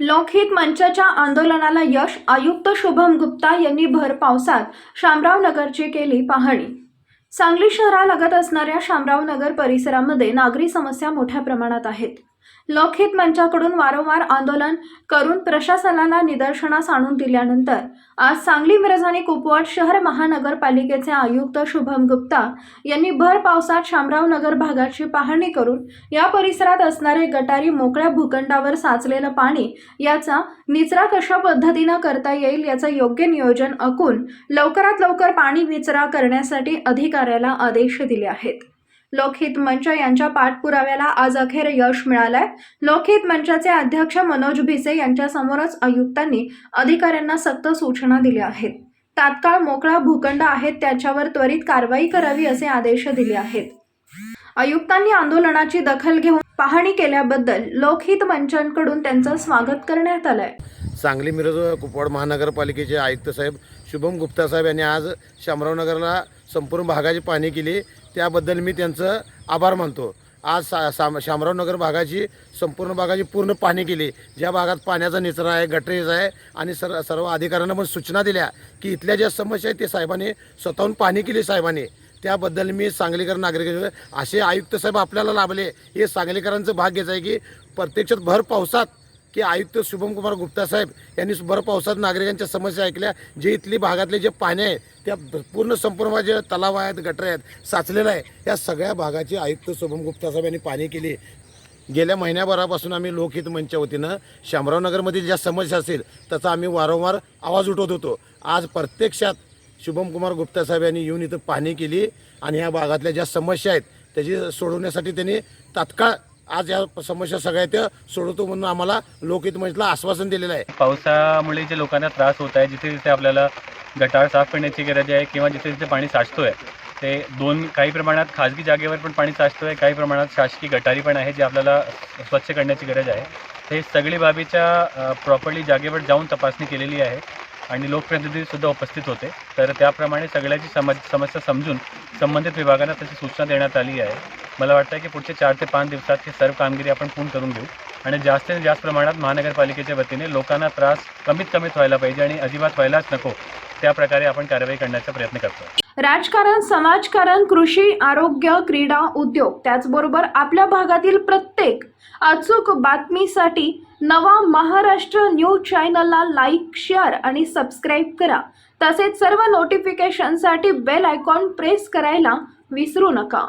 लोकहित मंचाच्या आंदोलनाला यश आयुक्त शुभम गुप्ता यांनी भर पावसात शामराव नगरची केली पाहणी. सांगली शहरालगत असणाऱ्या शामराव नगर परिसरामध्ये नागरी समस्या मोठ्या प्रमाणात आहेत. लोकहित मंचाकडून वारंवार आंदोलन करून प्रशासनाला निदर्शनास आणून दिल्यानंतर आज सांगली मिरज आणि कुपवाड शहर महानगरपालिकेचे आयुक्त शुभम गुप्ता यांनी भर पावसात शामराव नगर भागाची पाहणी करून या परिसरात असणारे गटारी मोकळ्या भूखंडावर साचलेलं पाणी याचा निचरा कशा पद्धतीनं करता येईल याचं योग्य नियोजन आखून लवकरात लवकर पाणी निचरा करण्यासाठी अधिकाऱ्याला आदेश दिले आहेत. लोकहित मंच यांच्या पाठपुराव्याला आज अखेर यश मिळालंय. लोकहित मंचाचे अध्यक्ष मनोज भिसे यांच्या समोरच आयुक्तांनी अधिकाऱ्यांना सक्त सूचना दिल्या आहेत. तात्काळ मोकळा भूखंड आहेत त्याच्यावर त्वरित कारवाई करावी असे आदेश दिले आहेत. आयुक्तांनी आंदोलनाची दखल घेऊन पाहणी केल्याबद्दल लोकहित मंचांकडून त्यांचं स्वागत करण्यात आलंय. सांगली मिरज कुपवाड महानगरपालिकेचे आयुक्त साहेब शुभम गुप्ता साहेब यांनी आज शामरावनगरला संपूर्ण भागाची पाहणी केली. त्याबद्दल मी त्यांचं आभार मानतो. आज सा साम शामरावनगर भागाची संपूर्ण भागाची पूर्ण पाहणी केली. ज्या भागात पाण्याचा निचरा आहे गटरेज आहे आणि सर सर्व अधिकाऱ्यांना पण सूचना दिल्या की इथल्या ज्या समस्या आहेत ते साहेबांनी स्वतःहून पाहणी केली साहेबांनी. त्याबद्दल मी सांगलीकर नागरिक असे आयुक्त साहेब आपल्याला लाभले. हे सांगलीकरांचं भाग्यच आहे की प्रत्यक्षात भर पावसात की आयुक्त शुभम कुमार गुप्ता साहेब यांनी भर पावसात नागरिकांच्या समस्या ऐकल्या जे इथली भागातले जे पाणी आहे त्या पूर्ण संपूर्ण जे तलाव आहेत गटर आहेत साचलेलं आहे या सगळ्या भागाची आयुक्त शुभम गुप्ता साहेब यांनी पाणी केली. गेल्या महिन्याभरापासून आम्ही लोकहित मंचच्या वतीनं शामरावनगरमधील ज्या समस्या असेल त्याचा आम्ही वारंवार आवाज उठवत होतो. आज प्रत्यक्षात शुभम कुमार गुप्ता साहेब यांनी येऊन इथं पाहणी केली आणि ह्या भागातल्या ज्या समस्या आहेत त्याची सोडवण्यासाठी त्यांनी तात्काळ आज या समस्या सगळ्या त्या सोडवतो म्हणून आम्हाला लोकहित मंचला आश्वासन दिलेलं आहे. पावसामुळे जे लोकांना त्रास होत आहे जिथे जिथे आपल्याला गटार साफ करण्याची गरज आहे किंवा जिथे जिथे पाणी साचतोय ते दोन काही प्रमाणात खाजगी जागेवर पण पाणी साचतोय काही प्रमाणात शासकीय गटारी पण आहे जे आपल्याला स्वच्छ करण्याची गरज आहे. हे सगळी बाबीच्या प्रॉपरली जागेवर जाऊन तपासणी केलेली आहे आणि लोकप्रतिनिधीसुद्धा उपस्थित होते. तर त्याप्रमाणे सगळ्याची सम समस्या समजून संबंधित विभागांना त्याची सूचना देण्यात आली आहे. मला वाटतं की पुढचे चार ते पाच दिवसात ही सर्व कामगिरी आपण पूर्ण करून घेऊ. आणि जास्तीत जास्त प्रमाणात महानगरपालिकेच्या वतीने लोकांना त्रास कमीत कमीत व्हायला पाहिजे आणि अजिबात व्हायलाच नको त्या प्रकारे आपण कारवाई करण्याचा प्रयत्न करतो राजकारण समाजकारण कृषी आरोग्य क्रीडा उद्योग त्याचबरोबर आपल्या भागातील प्रत्येक अचूक बातमीसाठी नवा महाराष्ट्र न्यूज चॅनलला लाईक शेअर आणि सबस्क्राईब करा. तसेच सर्व नोटिफिकेशनसाठी बेल आयकॉन प्रेस करायला विसरू नका.